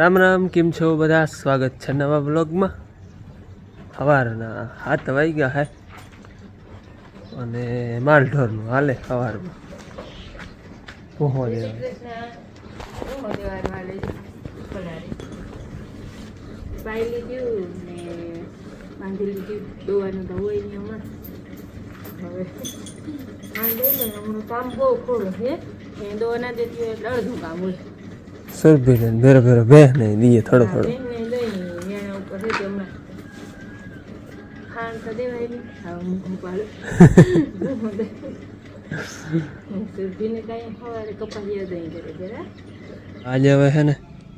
રામ રામ, કેમ છો? બધા સ્વાગત છે નવા બ્લોગમાં સવારના હાથ વાઈ ગયા હે. અને માલઢોરનું હાલે સવારમાં. હમણાં. કામ બહુ ખોડું છે. દોવાના દેતી અડધું કામ હોય. સુરભી ને ભેરો ભેરો બે નહીં દઈએ થોડો થોડો. સુરભીને આજે હવે છે ને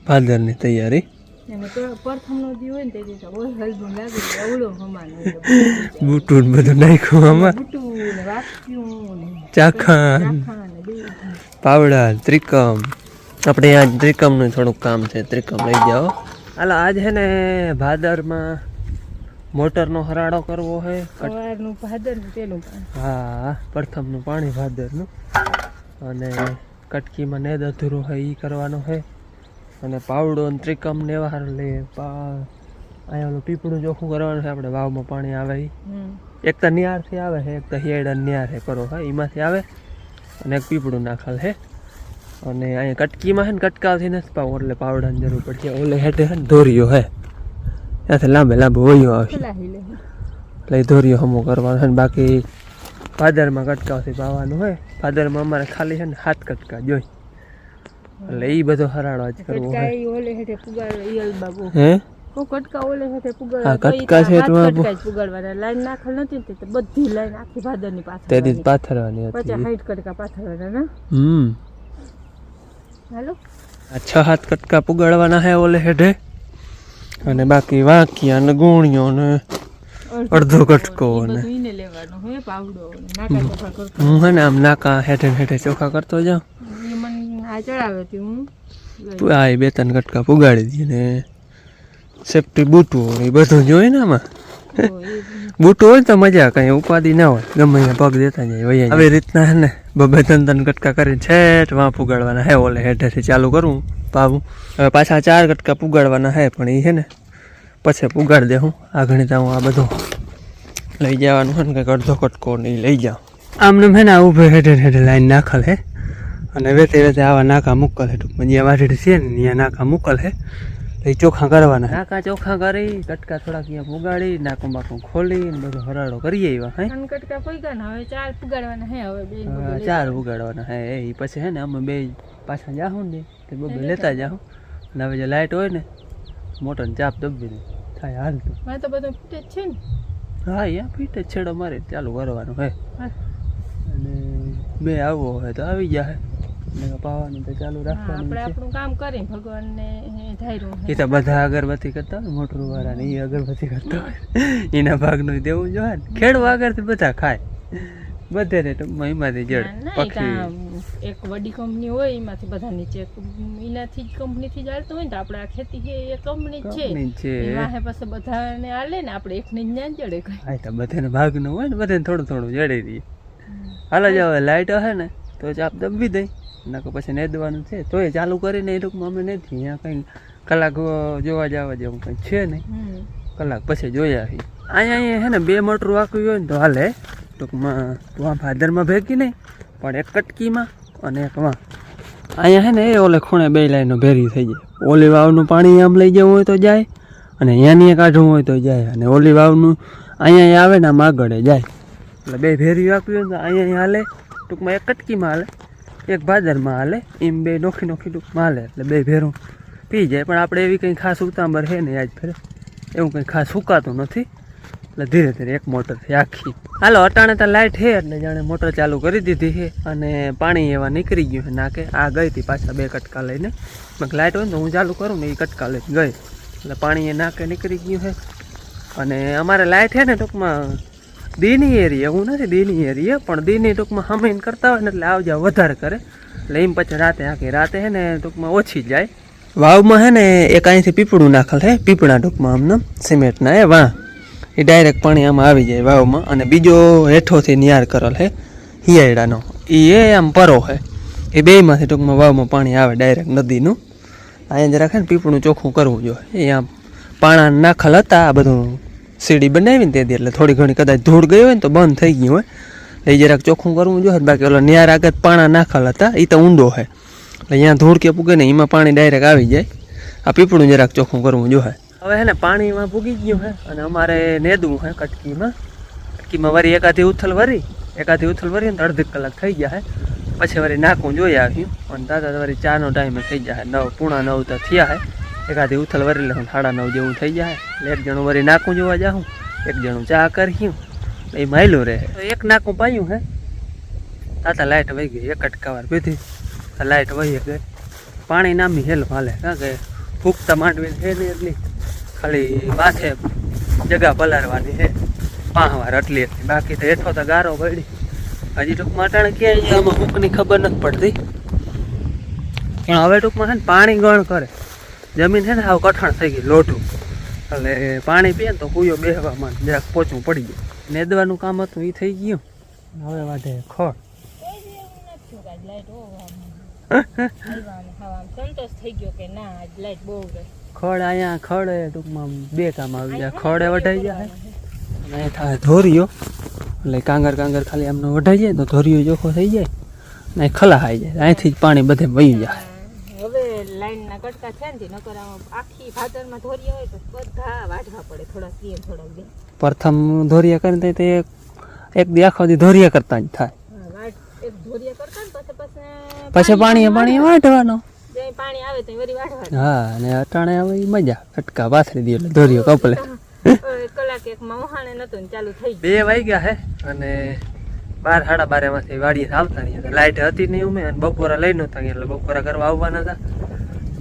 ભાદરની તૈયારી. બુટું બધું નાખ્યું આમાં. બુટું ને વાટક્યું ને ચાખણ. ચાખા પાવડા ત્રિકમ. આપણે આ ત્રિકમનું થોડુંક કામ છે ત્રિકમ લઈ જાઓ. હાલો આજ છે ને ભાદરમાં મોટરનો હરાડો કરવો છે સવારનું ભાદરનું પેલું હા પ્રથમનું પાણી ભાદરનું. અને કટકીમાં નેદ અધૂરું હોય એ કરવાનો છે અને પાવડો અને ત્રિકમ ને લે અહીંયા ઓલું પીપળું ચોખ્ખું કરવાનું છે આપણે વાવમાં પાણી આવે એ એક તો નિયારથી આવે છે એક તો હિયાળા નિયાર છે કરો હા એમાંથી આવે. અને એક પીપળું નાખેલ છે અને અહીંયા કટકીમાં છે ને કટકાવથી નથી પાવું એટલે પાવડાની જરૂર પડશે ઓલે હેઠે છે ને ધોરિયો હે. ત્યાંથી લાંબે લાંબે વયો આવશે. એટલે એ ધોરિયો હમો કરવાનો છે ને બાકી ભાદરમાં કટકાવથી પાવાનું હોય. ભાદરમાં અમારે ખાલી છે ને હાથ કટકા જોઈ એટલે એ બધો હરાડો જ કરવો કટકા હે? કટકા ઓલે હેઠે કટકા છે તો કટકા પુગાડવાના. લાઈન નાખેલ નથી ને બધી લાઈન આખી ભાદરની પાથરવાની. કટકા પાથરવાના ના? હમ. હાલો. છ હાથ કટકા પુગાડવાના હે ઓલે હેઠે અને બાકી વાંકિયા ને ગુણિયો ને અડધો કટકો ને. હું હે ને આમ નાકા હેઠે હેઠે ચોખા કરતો જાઉં. તું આ બે ત્રણ કટકા પુગાડી દઈએ ને. સેફટી બૂટું ને એ બધું જોઈએ ને આમાં? બૂટું હોય તો મજા કઈ ઉપાધિ ના હોય. ગમે અહીંયા પગ દેતા જાય વૈયા આવી રીતના હે ને બબે ત્રણ ત્રણ કટકા કરીને છેટ વાં પુગાડવાના હે ઓલે હેઠેથી ચાલુ કરવું પાવું. હવે પાછા ચાર કટકા પુગાડવાના હે પણ એ છે ને પછી પુગાડી દે હું. આ ગણિતા હું આ બધું લઈ જવાનું છે ને કંઈક અડધો કટકો ને લઈ જાઉં. આમને હે ને ઊભે હેઠે હેઠે લાઈન નાખલ હે. અને વેતે વેતે આવા નાકા મુકલ હે ટૂંકમાં. જ્યાં વાઢી છે ને ત્યાં નાકા મુકલ હે. એ ચોખા કરવાના. નાકા ચોખા કરી કટકા થોડાક અહીંયા ઉગાડી નાકું બાકું ખોલી ને બધો હરાડો કરીએ એવા હે? કટકા ને હવે ચાર ઉગાડવાના હે હવે બે ચાર ઉગાડવાના હે એ પછી હે ને અમે બે પાછા જાહું ને તે બબે લેતા જાહું. અને હવે જે લાઇટ હોય ને મોટર ને ચાપ દબી દે. થાય હાલતું મેં તો બધું ફૂટે જ છે ને. હા યા ફીટ જ છેડો મારે ચાલુ કરવાનું હે. અને બે આવવો હોય તો આવી જાય ને પાવાનું તો ચાલુ હા, આપણે આપણું કામ કરી ભગવાનને ધાર્યું એ તો બધા અગરબત્તી કરતા હોય મોટરું વાળા ને એ અગરબત્તી કરતા હોય. એના ભાગનું દેવું જોઈએ ને. ખેડવા આગળથી બધા ખાય. બધે ને ટૂંકમાં એમાંથી જડ પક્ષી એક વડી કંપની હોય એમાંથી બધા નીચે એનાથી જ કંપનીથી જ હાલતું હોય ને તો આપણે આ ખેતી છે એ કંપની છે. છે. એમાં હે પછી બધાને હાલે ને આપણે એકને જ ના જડે હા તો બધાને ભાગનું હોય ને બધાને થોડું થોડું જડે દઈએ. હાલો જ હવે લાઇટ હે ને. તો ચાપ દબી દઈ. નકર પછી નેદવાનું છે. તોય ચાલુ કરીને એ ટૂંકમાં અમે નથી. અહીંયા કંઈ કલાક જોવા જવા જેવું કંઈ છે નહીં. કલાક પછી જોયા આવી અહીંયા અહીંયા હે ને બે મોટરું વાક્યું હોય ને તો હાલે. ટૂંકમાં વાં ભાદરમાં ભેગી નહીં પણ એક કટકીમાં અને એક વાં. અહીંયા હે ને એ ઓલે ખૂણે બે લાઈનો ભેરી થઈ જાય. ઓલી વાવનું પાણી આમ લઈ જવું હોય તો જાય અને અહીંયાની કાઢવું હોય તો જાય અને ઓલી વાવનું અહીંયા આવે ને આમ આગળ જાય. એટલે બે ભેરી વાંકવી હોય તો અહીંયા હાલે. ટૂંકમાં એક કટકીમાં હાલે. એક ભાદરમાં હાલે, એમ બે નોખી નોખી ટૂંકમાં હાલે, એટલે બે ભેરું પી જાય. પણ આપણે એવી કંઈ ખાસ ઉતાંબર છે ને આજ ફેરે. એવું કંઈ ખાસ સુકાતું નથી. એટલે ધીરે ધીરે એક મોટર થઈ આખી. હાલો, અટાણે તો લાઇટ છે એટલે જાણે મોટર ચાલુ કરી દીધી છે અને પાણી એવા નીકળી ગયું છે નાકે. આ ગઈ હતી પાછા બે કટકા લઈને. મેં લાઇટ હોય ને તો હું ચાલુ કરું ને એ કટકા લઈને ગઈ. એટલે પાણી એ નાકે નીકળી ગયું છે. અને અમારે લાઇટ છે ને ટૂંકમાં દીની એરિયા હું નથી, દીની એરિયા પણ દીની ટૂંકમાં હમીન કરતા હોય ને એટલે આવજા વધારે કરે. એટલે એમ પછી રાતે આખી રાતે હે ને ટૂંકમાં ઓછી જાય. વાવમાં હે ને એક અહીંથી પીપળું નાખેલ છે પીપળા ટૂંકમાં આમને, સિમેન્ટના એ વાં એ ડાયરેક્ટ પાણી આમાં આવી જાય વાવમાં. અને બીજો હેઠોથી નિયાર કરેલ છે હિયાયડાનો. એ એ આમ પરો છે એ બેયમાંથી ટૂંકમાં વાવમાં પાણી આવે ડાયરેક્ટ નદીનું. અહીંયા જરાક હે ને પીપળું ચોખ્ખું કરવું જોઈએ. આમ પાણા નાખલ હતા, આ બધું સીડી બનાવીને તેથી એટલે થોડી ઘણી કદાચ ધૂળ ગઈ હોય ને તો બંધ થઈ ગયું હોય. એટલે જરાક ચોખ્ખું કરવું જોઈએ બાકી ઓલો ન્યાર આગળ પાણા નાખેલ હતા એ તો ઊંડો છે એટલે અહીંયા ધૂળ કે પૂગે ને એમાં પાણી ડાયરેક્ટ આવી જાય. આ પીપળું જરાક ચોખ્ખું કરવું જોઈએ. હવે હે ને પાણીમાં પૂગી ગયું હે અને અમારે નેદવું હે કટકીમાં. કટકીમાં વરી એકાથી ઉથલ વરી, એકાથી ઉથલ વરી ને અડધી કલાક થઈ જાય પછી વળી નાખવું જોઈએ આવ્યું અને દાદા વળી ચાનો ટાઈમે થઈ જાય નવ, પૂણા નવ તો થયા હે. એકાદી ઉથલ વરી લઉં, સાડા નવ જેવું થઈ જાય. એક જણું વળી નાખું જોવા જાઉં, એક જણું ચા કર્યું એ માયલું રહે. એક નાખું પાયું હે. તાતા લાઇટ વહી ગઈ, એક અટકાવાર પીધી લાઇટ વહી ગઈ. પાણી નામી હેલ હાલે કારણ કે ફૂકતા માંડવી છે નહીં એટલી. ખાલી માથે જગા પલારવાની છે. પાંહવાર એટલી એટલી બાકી તો હેઠો તો ગારો પડી હજી ટૂંકમાં અટાણે ક્યાંય આમાં ફૂકની ખબર નથી પડતી. પણ હવે ટૂંકમાં છે ને પાણી ગણ કરે. જમીન છે ને સાવ કઠણ થઈ ગઈ, લોઢું. એટલે પાણી પીએ ને તો કુયો બેહવામાં જરાક પોચું પડી ગયું. નેદવાનું કામ હતું એ થઈ ગયું. હવે વાઢે ખોળ. ખડ અહીંયા ખડે ટૂંકમાં બે કામ આવી જાય ખડે વઢાઈ જાય અને થાય ધોરિયો એટલે કાંગર કાંગર ખાલી એમનો વઢાઈ જાય તો ધોરિયો ચોખ્ખો થઈ જાય. ને ખલાહાઈ જાય. અહીંથી જ પાણી બધે વહી જાય. લાઈન ના કટકા છે ને નકર આમ આખી ભાદરમાં ધોરિયા હોય તો બધા વાઢવા પડે થોડા સીએ થોડા બે પ્રથમ ધોરિયા કરીને તે એક એક દી આખો દી ધોરિયા કરતા જ થાય. એક ધોરિયા કરતા ને પછી પછી પછી પાણી પાણી વાઢવાનો. જ્યાં પાણી આવે તો વરી વાઢવાનું. હા અને અટાણે હવે મજા. કટકા પાથરી દે એટલે ધોરિયો કપલે. કલાક એક માં વહાણે નતું ને ચાલુ થઈ બે વાગ્યા હે અને બાર, સાડા બાર એમાંથી વાડીએ આવતા રહ્યા. લાઇટ હતી નહીં ઉમે અને બપોરા લઈ નહોતા એટલે બપોરા કરવા આવવાના હતા.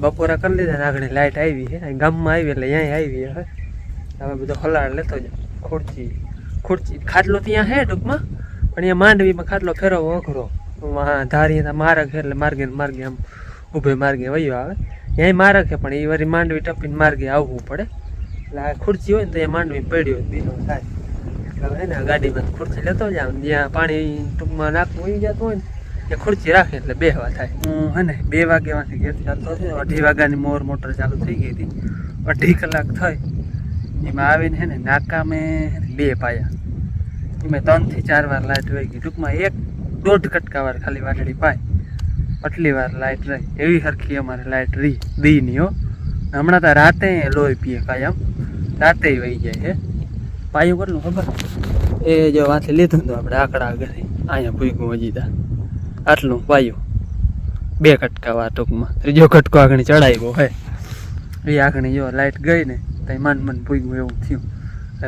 બપોરા કરી લીધા આગળ લાઇટ આવી છે. ગામમાં આવી એટલે અહીંયા આવી હવે. હવે બધો હલાડ લેતો જ ખુરચી ખુરચી. ખાટલો ત્યાં હે ટૂંકમાં, પણ અહીંયા માંડવીમાં ખાટલો ફેરવો અઘરો. ધારી મારગ છે એટલે માર્ગે માર્ગે આમ ઊભે માર્ગે વયો આવે. ત્યાં મારગ છે પણ એ વળી માંડવી ટપીને માર્ગે આવવું પડે. એટલે આ ખુરચી હોય ને તો એ માંડવી પડ્યો બીનો થાય એટલે હે ને ગાડીમાં ખુરશી લેતો જાઉં જ્યાં પાણી ટૂંકમાં નાખવું હોય જતું હોય ને એ ખુરશી રાખે એટલે બેહવા થાય. હું હે ને? બે વાગ્યામાંથી ઘેર ચાલતો થયો અઢી વાગ્યાની મોર મોટર ચાલુ થઈ ગઈ હતી. અઢી કલાક થઈ. એમાં આવીને હે ને, નાકામે હે બે પાયા. એમાં ત્રણથી ચાર વાર લાઇટ વહી ગઈ. ટૂંકમાં એક દોઢ કટકા વાર ખાલી વાટડી પાય. આટલી વાર લાઇટ રહી. એવી હરખી અમારે લાઇટ રહી. દીની હો. હમણાં તો રાતે લોહી પીએ કાયમ. રાતે વહી જાય છે પાયું કેટલું ખબર? એ જો વાંથી લીધું હતું આપણે આકડા આગળ અહીંયા ભૂગ્યું વજીતા આટલું પાયું. બે કટકા વા ટૂંકમાં. ત્રીજો કટકો આગળ ચડાવ્યો હે. એ આગળ જો લાઇટ ગઈ ને તો મન મન ભૂગ્યું એવું થયું.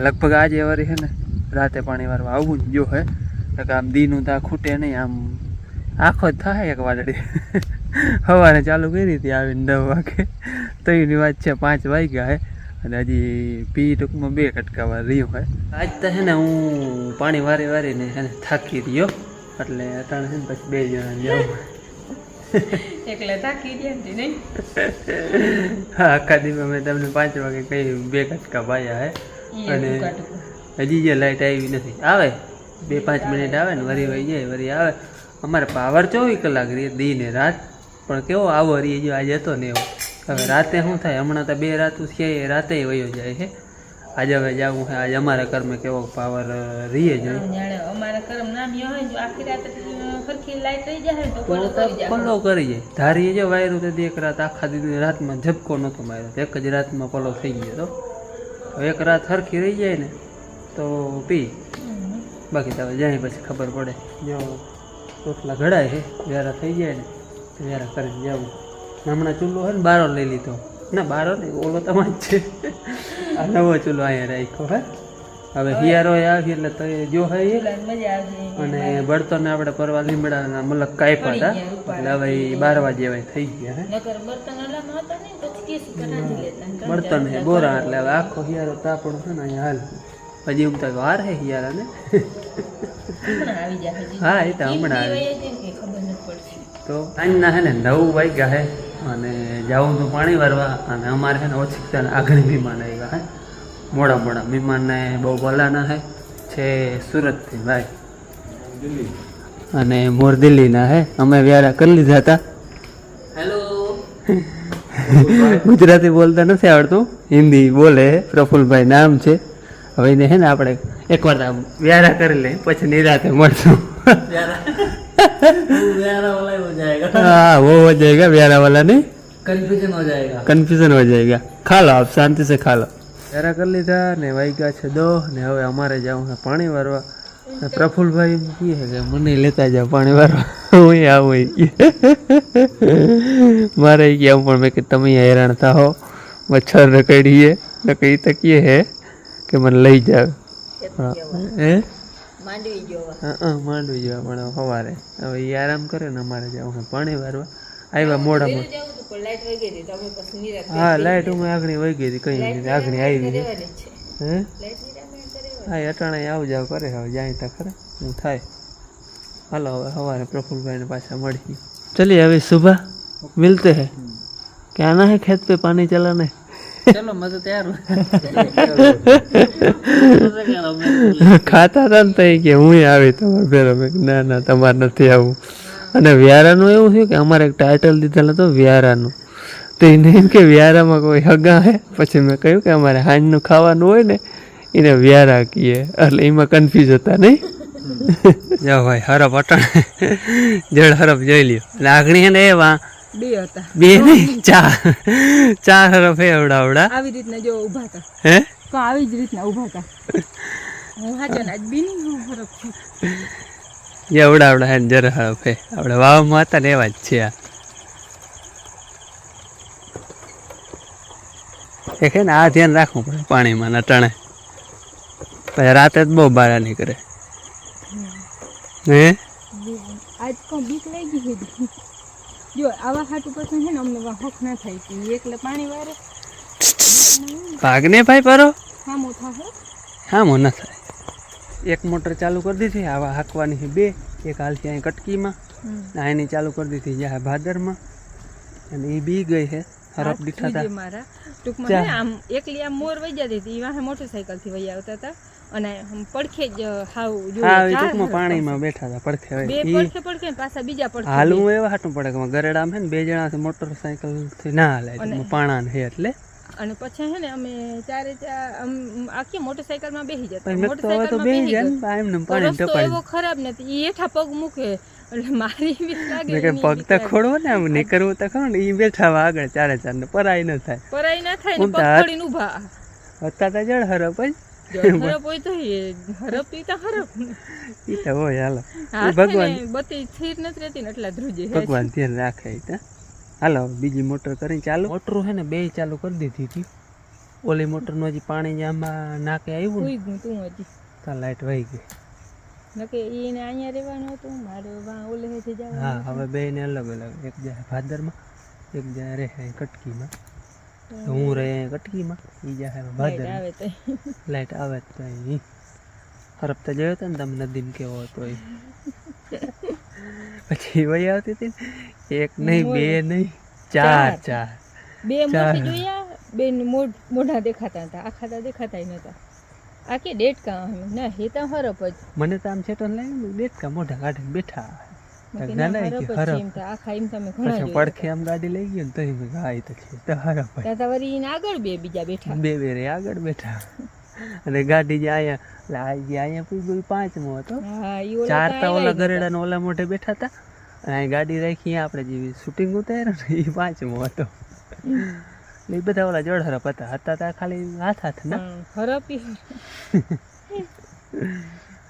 લગભગ આજે વારી છે ને, રાતે પાણી વારવા આવવું જ જો હે. આમ દીનું તો ખૂટે નહીં, આમ આખો જ થાય એક વાદળી. સવારે ચાલુ કરી હતી આવીને નવ વાગે. તો એની વાત છે, પાંચ વાગ્યા હે. અને હજી પી ટૂંકમાં બે કટકા વાર રહ્યો હે આજ તો છે ને હું પાણી વારી વારીને છે ને થાકી રહ્યો. એટલે અટાણે છે ને પછી બે જણા જાઉં એકલા થાકી ગયા ને નહીં? હા આખા દિવસમાં મેં તમને પાંચ વાગે કહી બે કટકા પાયા હે. અને હજી જે લાઇટ આવી નથી. આવે? બે પાંચ મિનિટ આવે ને વરી વહી જાય વરી આવે. અમારે પાવર ચોવીસ કલાક રહે દી ને રાત. પણ કેવો આવો રહી જો આજે હતો ને એવો. હવે રાતે શું થાય? હમણાં તો બે રાતું છે એ રાતે વયો જાય છે. આજે હવે જવું છે આજે અમારા ઘરમાં કેવો પાવર રહીએ જ અમારા કરમ હોય જો આખી રાત સરખી લાઈટ રહી જાય તો પલો કરી જાય. ધારીએ જો વાયરું તો એક રાત આખા દી રાતમાં ઝબકો નહોતો માર્યો. એક જ રાતમાં પલો થઈ ગયો તો. એક રાત સરખી રહી જાય ને તો પી. બાકી તમે જાય પછી ખબર પડે. જો રોટલા ઘડાય છે વ્યારા થઈ જાય ને વેરા કરીને જવું. હમણાં ચૂલો હોય ને બારો લઈ લીધો. ના બારો નહીં ઓલો તમારે જ છે. આ નવો ચૂલો અહીંયા રાખ્યો હે. હવે હિયારો આવી એટલે તો જો હે અને બળતરને આપણે પરવા લીમડાના મલક કાપ્યા હતા. એટલે હવે બારવા જેવાય થઈ ગયા હે. ને ને બળતણ હે બોરા એટલે હવે આખો હિયારો તાપણો છે ને અહીંયા હાલ. હજી એમ તો વાર હે જાય હજી. હા એ તો હમણાં આવે. તો સાંજના હે ને નવ વાગ્યા હે. અને જાઉં તો પાણી ભરવા અને અમારે છે ને ઓછી આગળ મહેમાન આવ્યા હે. મોડા મોડા મહેમાનને બહુ ભલાના હે. છે સુરતથી ભાઈ. અને મોર દિલ્હીના હે. અમે વ્યારા કરી લીધા હતા. હેલો ગુજરાતી બોલતા નથી આવડતું. હિન્દી બોલે પ્રફુલભાઈ નામ છે. હવે એને હે ને આપણે એકવાર વ્યારા કરી લે પછી નિરાતે મળશું. વ્યારા. वाला ही हो जाएगा हाँ वो हो जाएगा व्यारा वाला नहीं कंफ्यूजन हो जाएगा કન્ફ્યુઝન हो जाएगा ખા લો આપ શાંતિ से ખા લો વ્યારા કરી લીધા ને વાગ્યા છે દો ને હવે અમારે જવું છે પાણી વારવા ને પ્રફુલભાઈ એમ કહે છે કે મને લેતા જાઓ પાણી વારવા હું આવું ઈ કહે. મારે ઈ કે આવું પણ મેં કે તમે અહીંયા હેરાન થાઓ મચ્છર ને કડીએ ને કઈ તકીએ હે કે મને લઈ જાવ હા. માંડવી જોવા. હા માંડવી જોવા પણ સવારે. હવે એ આરામ કરે ને અમારે જવું પાણી વારવા આવ્યા મોડામાં હા લાઇટ હું આગળ વહી ગઈ હતી કઈ નહીં. આગળ આવી હે? હા અટાણે આવ જાવ કરે હવે જાય તો ખરે. હું થાય. હાલો હવે સવારે પ્રફુલભાઈને પાછા મળી ચલીએ હવે સુબહ મિલતે હે. ક્યાં ના હે ખેત પે પાણી ચલાને? ચલો મજા તૈયાર ખાતા હતા ને તઈ કે હું આવી તમારે ભેરો ના ના તમારે નથી આવું અને વ્યારાનું એવું થયું કે અમારે એક ટાઇટલ દીધેલ હતો વ્યારાનું. તો એને એમ કે વ્યારામાં કોઈ હગા હે? પછી મેં કહ્યું કે અમારે હાંજનું ખાવાનું હોય ને એને વ્યારા કહીએ એટલે એમાં કન્ફ્યુઝ હતા નહીં? જો ભાઈ હરફ અટણ. જળ હરફ જોઈ લ્યો. લાગણી ને એવા બે હતા. બે નહીં? ચાર. ચાર હરફે હે અવડા અવડા આવી રીતના જો ઊભા હતા. હે? તો આવી જ રીતના ઊભા હતા. હું હાચો ને આજ બીની હું હરફ છે. એ અવડા અવડા હે જર હરફે. આપણે વાવમાં હતા ને એવા જ છે આ. એક ને આ ધ્યાન રાખવું પડે પાણીમાં નટાણે. પછી રાતે જ બહુ બારા નીકળે. હે? આજ કો બીક લાગી હતી. જો આવા હાટું પછી છે ને અમને વા હક ના થાય કે એકલે પાણી વારે. ભાગને ભાઈ પરો? સામો થાશે હા. મો ના થાય. એક મોટર ચાલુ કરી દીધી આવા હાંકવાની છે બે. એક હાલથી અહીં કટકીમાં ને આની ચાલુ કરી દીધી જ્યાં ભાદરમાં. અને એ બી ગઈ છે હરફ દીઠા હતા મારા. ટૂંકમાં ચા. છે ને આમ એકલી આમ મોર વહી જતી હતી વાહે મોટરસાઇકલથી વહી આવતા હતા. અને પડખે જ હાવ હા એ ટૂંકમાં પાણીમાં બેઠા હતા પડખે બે પડખે પડખે પાછા બીજા પડખે હાલવું એવા હાટું પડે કે ગરેડામ ને બે જણા મોટરસાયકલથી ના હાલે પાણા ને એટલે. અને પછી હે ને અમે ચારે આખી મોટરસાઇકલમાં બેસી જતા. પછી મેં તો હવે તો મોટરસાઇકલ બે માં બેસી ને એમને પાણી રસ્તો એવો ખરાબ ને ઈ હેઠા પગ મૂકે એટલે મારી બી લાગે કે પગ તો ખોડવો ને આમ નીકળવું તો ખરું ને એ બેઠા આગળ ચારે ચાર ને પરાય ન થાય. પરાઈ ના થાય ને હું પગ તો ઊભા. હતા તો જળ હરપ જો હરપ હોય તો હરપ ઈ તો હરપ ઈ તો હોય હાલો. ભગવાન- છે સ્થિર નથી રહેતી ને એટલા ધ્રુજે ભગવાન ધ્યાન રાખે ઈ તો. હાલો બીજી મોટર કરીને ચાલુ. મોટરું છે ને બે ચાલુ કરી દીધી હતી. ઓલી મોટરનું હજી પાણી આમાં નાકે આવ્યું ને ગયું તું હજી. તો લાઈટ વહી ગઈ. નકે એને અહીંયા રહેવાનું હતું મારે વા ઓલે હેઠે જવાનું હા હવે બે ને અલગ અલગ એક જાય ભાદરમાં એક જાય રહે કટકીમાં. હું રહે કટકીમાં એ જાય ભાદર લાઈટ આવે તો હરપતા જોયો હતો ને તમે નદીમાં કેવો હતો એ પછી વહી આવતી હતી એક નહીં બે નહીં ચાર ચાર. બે મોઢી જોયા બે મોઢા દેખાતા હતા આખા તો દેખાતા નતા. આ કે ડેટકા ના તો હરપ જ. મને તો આમ છેટો લાગ્યું ડેટકા મોઢા કાઢીને બેઠા. ના ના, ના, હરપ હરપ. પડખે આમ ગાડી લઈ ગઈ ને તો એમ તો છે. તો ભાઈ. ત્યાં તો વળી એને આગળ બે બીજા બેઠા. બે બે રે આગળ બેઠા. અને ગાડી જે અહીંયા એટલે આ જે અહીંયા પૂછ્યું પાંચમો હતો. ચાર તો ઓલા આવ્યા જ ઓલા મોઢે બેઠા હતા અને અહીં ગાડી રાખી આપણે જેવી શૂટિંગ ઉતાર્યો ને એ પાંચમો હતો. એ બધા ઓલા જોડહરપ હતા. હતા તા ખાલી હાથ હાથ હતા. ના હરપ.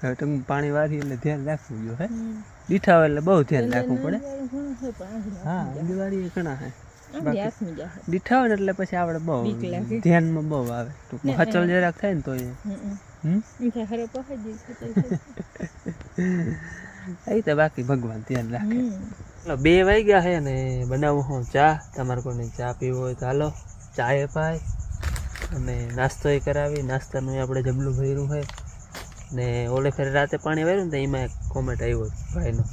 હવે તમે પાણી વારી એટલે ધ્યાન રાખવું જોઈએ હે. દીઠા એટલે બહુ ધ્યાન રાખવું પડે. હા દિવાળી ઘણા હે. દીઠા હોય ને એટલે પછી આપણે બહુ ધ્યાનમાં બહુ આવે. ટૂંકમાં હચલ જરાક થાય ને તો એ તો બાકી ભગવાન ધ્યાન રાખે. બે વાગ્યા હે ને બનાવું હું ચા. તમારે કોઈને ચા પીવો હોય તો હાલો. ચા એ પાય અને નાસ્તો એ કરાવી. નાસ્તાનું આપણે જમલું ભર્યું હોય. ને ઓલે ફેર રાતે પાણી વાર્યું ને તો એમાં એક કોમેન્ટ આવ્યો ભાઈનો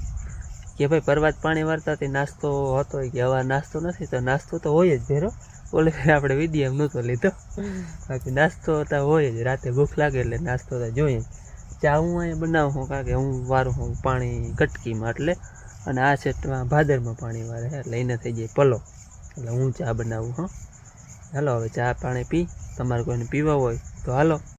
કે ભાઈ પરવાત પાણી વારતા તે નાસ્તો હતો કે હવે નાસ્તો નથી તો નાસ્તો તો હોય જ ભેરો. ઓલે ફેર આપણે વીડિયો નહોતો લીધો. બાકી નાસ્તો તો હોય જ, રાતે ભૂખ લાગે એટલે નાસ્તો તો જોઈએ ચા હું અહીંયા બનાવું છું કારણ કે હું વારું હું પાણી કટકીમાં એટલે. અને આ સેટમાં ભાદરમાં પાણી વારે એટલે એને થઈ જાય પલો. એટલે હું ચા બનાવું હા હાલો, હવે ચા પાણી પી. તમારે કોઈને પીવા હોય તો હાલો.